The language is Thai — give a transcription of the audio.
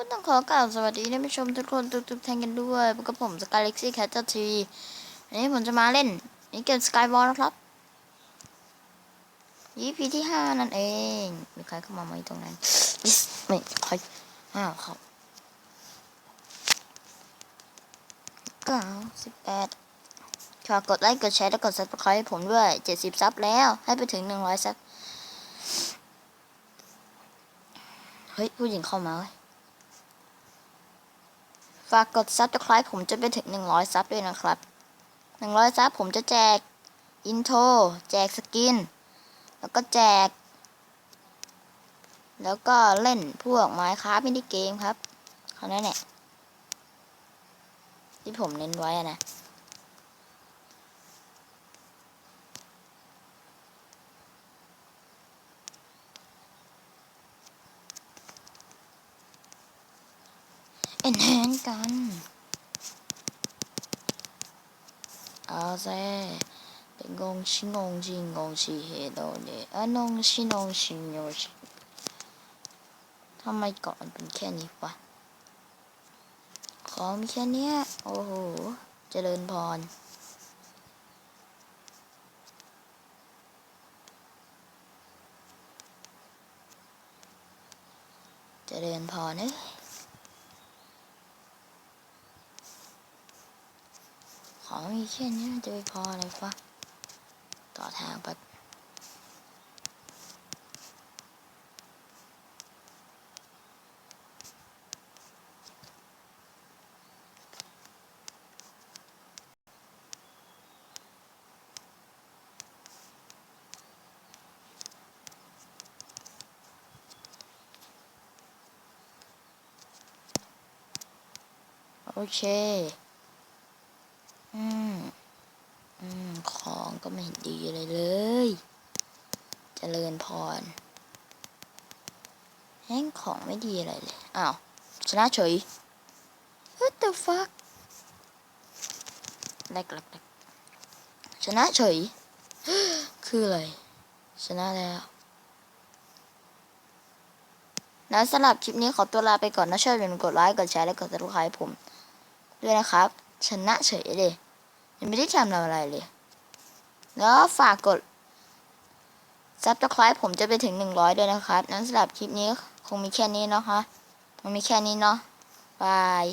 ก็ต้องขอกล่าวสวัสดีท่านผู้ชมทุกคนทุกๆท่านกันด้วยพบกับผมสกายเล็กซี่แคทเจอร์ทีวันนี้ผมจะมาเล่นนี่เกมสกายวอลนะครับ EP ที่ห้านั่นเอง มีใครเข้ามาไหมตรงนั้นไม่ใครอ้าวครับเก้าสิบแปดฝากกดไลค์กดแชร์และกด subscribe ให้ผมด้วยเจ็ดสิบซับแล้ว ให้ไปถึงหนึ่งร้อยซับเฮ้ย ผู้หญิงเข้ามาเว้ย ฝากกดซับสไคร b e ผมจนไปถึง 100 ซับด้วยนะครับ 100 ซับผมจะแจกอินโทรแจกสกิน แล้วก็แจก แล้วก็เล่นพวกไม้ค้ามินิเกมครับเขาแนั้นแหละที่ผมเน้นไว้อะนะ เอ็นแฮนกัน เอาแซ่เป็นงงชิงงชิงงชิเฮโดเนอะนงชินงชิโยชิทำไมเกาะมันเป็นแค่นี้วะของมีแค่เนี้ย โอ้โห เจริญพรเจริญพรเอ้ย ของมีแค่นี้จะไปพออะไรวะต่อทางแบบโอเค อืม อืม ของก็ไม่เห็นดีเลยเลยเจริญพร แห้งของไม่ดีอะไรเลย อ้าว ชนะเฉย What the fuck แรกแรกแรกชนะเฉย คืออะไร ชนะแล้วแล้วสำหรับคลิปนี้ขอตัวลาไปก่อนนะช่วยอย่าลืมกดไลค์ กดแชร์ และกดติดตามให้ผม ด้วยนะครับ ชนะเฉยเลย ยังไม่ได้ทำอะไรเลย แล้วฝากกดซับสไคร b e ผมจะไปถึงหนึ่งร้อยด้วยนะครับ นั้นสำหรับคลิปนี้คงมีแค่นี้เนาะคะมันมีแค่นี้เนาะบาย